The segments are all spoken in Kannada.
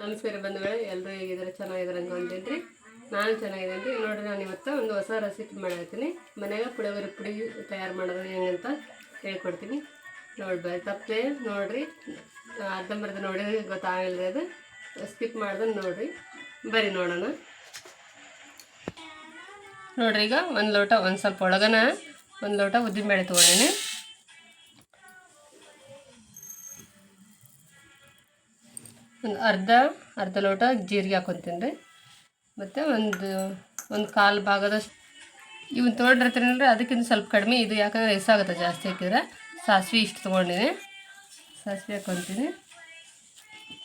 ನಮಸ್ಕಾರ ಬಂಧುಗಳೇ ಎಲ್ಲರೂ ಹೇಗಿದ್ದಾರೆ, ಚೆನ್ನಾಗಿದ್ದಾರೆ ರೀ ನಾನು ಚೆನ್ನಾಗಿದ್ದೀನಿ ರೀ ನೋಡಿರಿ, ನಾನು ಇವತ್ತು ಒಂದು ಹೊಸ ರೆಸಿಪಿ ಮಾಡತ್ತೀನಿ ಮನೆಯಾಗ ಪುಳಿಯೋಗರೆ ಪುಡಿ ತಯಾರು ಮಾಡೋದು ಹೆಂಗಂತ ಹೇಳ್ಕೊಡ್ತೀನಿ. ನೋಡ್ಬಾರ್ದು ತಪ್ಪದೆ ನೋಡಿರಿ. ಅರ್ಧಂಬರ್ಧ ನೋಡಿದ್ರೆ ಗೊತ್ತಾಗಲ್ಲ ಅದು. ಸ್ಕಿಪ್ ಮಾಡ್ದಂಗೆ ನೋಡಿರಿ. ಬರೀ ನೋಡೋಣ. ನೋಡ್ರಿ, ಈಗ ಒಂದು ಲೋಟ, ಒಂದು ಸ್ವಲ್ಪ ಒಳಗನ ಒಂದು ಲೋಟ ಉದ್ದಿನ ಬೇಳೆ ತೊಗೊಂಡೀನಿ. ಒಂದು ಅರ್ಧ ಅರ್ಧ ಲೋಟ ಜೀರಿಗೆ ಹಾಕೊತೀನಿ ರೀ. ಮತ್ತು ಒಂದು ಒಂದು ಕಾಲು ಭಾಗದಷ್ಟು, ಇವನ್ ತೊಗೊಂಡಿರ್ತೀನಲ್ರಿ ಅದಕ್ಕಿಂತ ಸ್ವಲ್ಪ ಕಡಿಮೆ, ಇದು ಯಾಕಂದರೆ ಎಸಾಗುತ್ತೆ ಜಾಸ್ತಿ ಹಾಕಿದ್ರೆ. ಸಾಸಿವೆ ಇಷ್ಟು ತೊಗೊಂಡಿನಿ. ಸಾಸಿವೆ ಹಾಕೊತೀನಿ.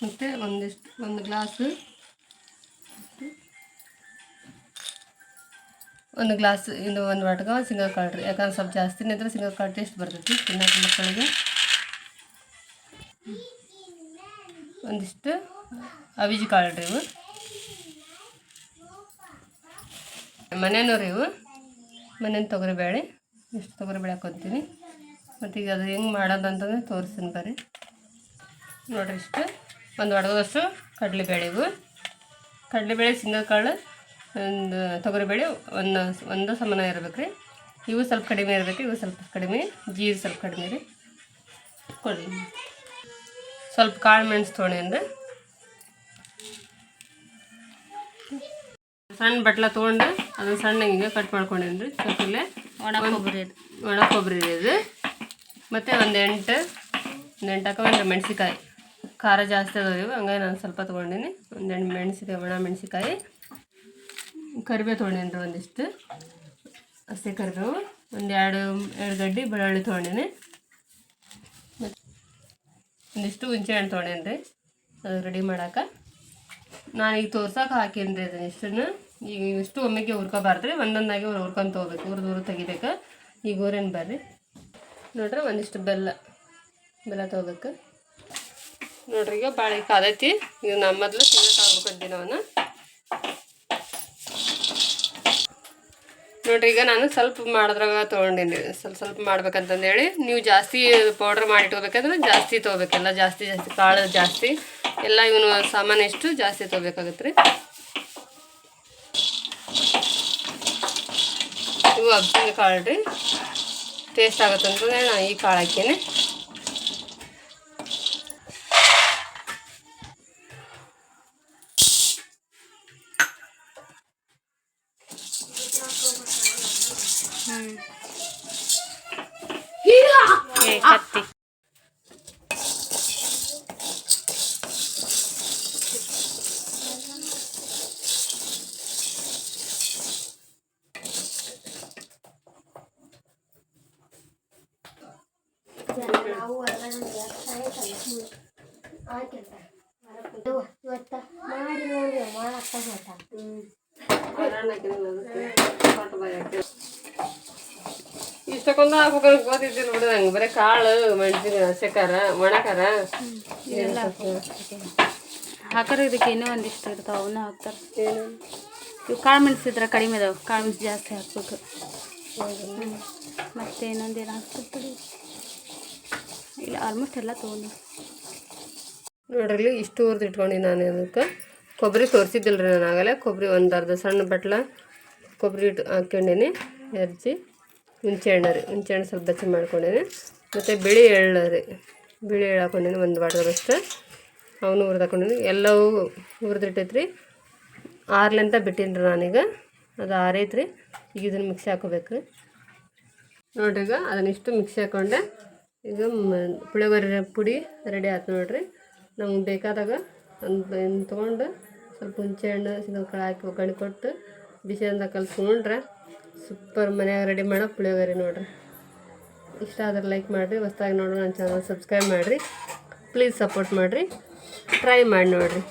ಮತ್ತು ಒಂದಿಷ್ಟು, ಒಂದು ಗ್ಲಾಸು, ಒಂದು ಗ್ಲಾಸ್ ಇದು ಒಂದು ವಾಟಕ ಸಿಂಗಲ್ ಕಾಳು ಯಾಕಂದ್ರೆ ಸ್ವಲ್ಪ ಜಾಸ್ತಿನೇ ಇದ್ರೆ ಸಿಂಗಲ್ ಕಾಳು ಟೇಸ್ಟ್ ಬರ್ತೈತಿ. ತಿನ್ನೋಕೆ ಮಕ್ಕಳಿಗೆ. ಒಂದಿಷ್ಟು ಅವಿಜಿ ಕಾಳು ರೀ ಇವು ಮನೆಯವ್ರಿ ಇವು. ಮನೇನ ತೊಗರಿಬೇಳೆ. ಇಷ್ಟು ತೊಗರಿಬೇಳೆ ಹಾಕೊತೀನಿ. ಮತ್ತು ಈಗ ಅದು ಹೆಂಗೆ ಮಾಡೋದು ಅಂತಂದ್ರೆ ತೋರಿಸ್ತೀನಿ ಬರ್ರಿ. ನೋಡಿರಿ ಇಷ್ಟು. ಒಂದು ಒಡಗದಷ್ಟು ಕಡಲೆಬೇಳೆ ಇವು. ಕಡಲೆಬೇಳೆ, ಶೇಂಗಾಕಾಳು, ಒಂದು ತೊಗರಿಬೇಳೆ, ಒಂದು ಒಂದು ಸಮಾನ ಇರ್ಬೇಕು ರೀ. ಇವು ಸ್ವಲ್ಪ ಕಡಿಮೆ ಇರಬೇಕು ಇವು ಸ್ವಲ್ಪ ಕಡಿಮೆ. ಜೀರು ಸ್ವಲ್ಪ ಕಡಿಮೆ ರೀ. ಕೊಡಿ ಸ್ವಲ್ಪ ಕಾಳು ಮೆಣಸು ತೊಗೊಂಡೇನ್ರಿ ಸಣ್ಣ ಬಟ್ಲ ತೊಗೊಂಡು ಅದನ್ನ ಸಣ್ಣ ಹಿಂಗೆ ಕಟ್ ಮಾಡ್ಕೊಂಡೇನ್ರಿ. ಚಕ್ಕಲೆ ಒಣ ಕೊಬ್ಬರಿ ಒಣ ಕೊಬ್ಬರಿ ಇದೆ ಮತ್ತು ಒಂದು ಎಂಟು ಒಂದು ಎಂಟು ಹಾಕೊಂಡ್ರೆ ಮೆಣಸಿಕಾಯಿ ಖಾರ ಜಾಸ್ತಿ ಅದಾವೆ ಹಂಗಾಗಿ ನಾನು ಸ್ವಲ್ಪ ತೊಗೊಂಡೀನಿ. ಒಂದೆಂಟು ಮೆಣಸಿಕಾಯಿ ಒಣ ಮೆಣಸಿಕಾಯಿ ಕರಿಬೇವು ತೊಗೊಂಡೇನ್ರಿ ಒಂದಿಷ್ಟು. ಹಸಿ ಕರಿಬೇವು. ಒಂದು ಎರಡು ಎರಡು ಗಡ್ಡಿ ಬೆಳ್ಳುಳ್ಳಿ ತೊಗೊಂಡೀನಿ. ಒಂದಿಷ್ಟು ಹುಂಚೆ ಹಣ್ಣು ತೊಗೊಂಡೇನ್ರಿ ಅದು. ರೆಡಿ ಮಾಡಕ್ಕೆ ನಾನು ಈಗ ತೋರ್ಸೋಕೆ ಹಾಕಿನ್ರಿ ಅದನ್ನ ಇಷ್ಟನ್ನು. ಈಗ ಇಷ್ಟು ಒಮ್ಮೆಗೆ ಹುರ್ಕೋಬಾರ್ದು ರೀ ಒಂದೊಂದಾಗಿ ಹುರ್ಕೊಂತ ಹೋಗ್ಬೇಕು ಊರು ಹುರಿದು ತೆಗಿಬೇಕು. ಈಗ ಊರೇನು ಬರ್ರಿ. ನೋಡ್ರಿ ಒಂದಿಷ್ಟು ಬೆಲ್ಲ. ಬೆಲ್ಲ ತೊಗೋಬೇಕು. ನೋಡ್ರಿ ಈಗ ಭಾಳ ಕಾದೈತಿ. ಈಗ ನಮ್ಮ ಮೊದಲು ತಿನ್ನಕ್ಕೆ ಹುರ್ಕೊಂತೀನಿ ಅವನ್ನ. ನೋಡ್ರಿ, ಈಗ ನಾನು ಸ್ವಲ್ಪ ಮಾಡಿದ್ರಾಗ ತೊಗೊಂಡೀನಿ. ಸ್ವಲ್ಪ ಸ್ವಲ್ಪ ಮಾಡ್ಬೇಕಂತಂದೇಳಿ ನೀವು ಜಾಸ್ತಿ ಪೌಡ್ರ್ ಮಾಡಿ ಇಟ್ಕೋಬೇಕಂದ್ರೆ ಜಾಸ್ತಿ ತೊಗೋಬೇಕೆಲ್ಲ. ಜಾಸ್ತಿ ಜಾಸ್ತಿ ಕಾಳು ಜಾಸ್ತಿ. ಎಲ್ಲ ಇವನು ಸಾಮಾನು ಎಷ್ಟು ಜಾಸ್ತಿ ತೊಗೋಬೇಕಾಗತ್ತೆ ರೀ. ಇವು ಅಬ್ಸಿನ ಕಾಳು ರೀ. ಟೇಸ್ಟ್ ಆಗುತ್ತೆ ಅಂತಂದ್ರೆ ನಾನು ಈ ಕಾಳು ಹಾಕೀನಿ. ಏ ಕತ್ತಿ ಇವತ್ತ ಮಾಡಿ ನೋಡಿ ಮಾಡಕ್ಕ ಹೋತ ಹಾಕ್ಬೇಕು ಗೊತ್ತಿದ್ದಿಲ್ಲ ಬಿಡು ನಂಗೆ ಬರೀ ಕಾಳು ಮೆಣಸಿನ ಹಸಿಕಾರ ಒಣಕಾರ. ಇದೆಲ್ಲ ಹಾಕೋರು ಇದಕ್ಕೆ ಇನ್ನೂ ಒಂದಿಷ್ಟು ಇರ್ತಾವೆ ಅವನ್ನ ಹಾಕ್ತಾರೆ. ಇವು ಕಾಳು ಮೆಣಸಿದ್ರೆ ಕಡಿಮೆ ಇದಾವೆ ಕಾಳು ಮೆಣಸು ಜಾಸ್ತಿ ಹಾಕ್ಬೇಕು. ಮತ್ತೆ ಇನ್ನೊಂದೇನು ಹಾಕ್ತಿರ್ತಾರೆ ಇಲ್ಲ ಆಲ್ಮೋಸ್ಟ್ ಎಲ್ಲ ತೊಗೊಂಡು. ನೋಡ್ರಿ ಇಷ್ಟು ಹುರಿದು ಇಟ್ಕೊಂಡು ನಾನು ಅದಕ್ಕೆ ಕೊಬ್ಬರಿ ತೋರಿಸಿದ್ದಿಲ್ಲ ರೀ ನಾನು ಆಗಲೇ. ಕೊಬ್ಬರಿ ಒಂದು ಅರ್ಧ ಸಣ್ಣ ಬಟ್ಲ ಕೊಬ್ಬರಿ ಇಟ್ಟು ಹಾಕ್ಕೊಂಡೀನಿ ಎರ್ಜಿ ಹುಂಚೆ ಹಣ್ಣು ರೀ. ಹುಂಚೆ ಹಣ್ಣು ಸ್ವಲ್ಪ ಬಚ್ಚಿ ಮಾಡ್ಕೊಂಡೀನಿ. ಮತ್ತು ಬಿಳಿ ಎಳ್ಳು ರೀ. ಬಿಳಿ ಎಳ್ಳು ಹಾಕೊಂಡೀನಿ ಒಂದು ಬಾಟದಷ್ಟು ಅವನು ಹುರಿದು ಹಾಕೊಂಡೀನಿ. ಎಲ್ಲವೂ ಹುರಿದಿಟ್ಟೈತೆ ರೀ ಆರ್ಲೆಂತ ಬಿಟ್ಟೀನಿ ರೀ ನಾನೀಗ. ಅದು ಆರೈತೆ ರೀ ಈಗ ಇದನ್ನು ಮಿಕ್ಸಿ ಹಾಕೋಬೇಕು. ನೋಡ್ರಿ ಈಗ ಅದನ್ನಿಷ್ಟು ಮಿಕ್ಸಿ ಹಾಕೊಂಡೆ. ಈಗ ಪುಳಿಯೋಗರೆ ಪುಡಿ ರೆಡಿ ಆಯ್ತು ನೋಡ್ರಿ. ನಮ್ಗೆ ಬೇಕಾದಾಗ ಒಂದು ತೊಗೊಂಡು ಸ್ವಲ್ಪ ಹುಣಸೆ ಹಣ್ಣು ಸಿಂಗಕಾಳು ಹಾಕಿ ಒಗ್ಗರಣೆ ಕೊಟ್ಟು ಬಿಸಿ ಅಂದ ಕಲ್ಸ್ಕೊಂಡ್ರೆ ಸೂಪರ್ ಮನೆಯಾಗ ರೆಡಿ ಮಾಡೋ ಪುಳಿಯೋಗರೆ ನೋಡ್ರಿ. ಇಷ್ಟ ಆದ್ರೆ ಲೈಕ್ ಮಾಡಿರಿ, ಹೊಸ್ದಾಗಿ ನೋಡೋಣ ನನ್ನ ಚಾನಲ್ ಸಬ್ಸ್ಕ್ರೈಬ್ ಮಾಡಿರಿ. ಪ್ಲೀಸ್ ಸಪೋರ್ಟ್ ಮಾಡಿರಿ. ಟ್ರೈ ಮಾಡಿ ನೋಡಿರಿ.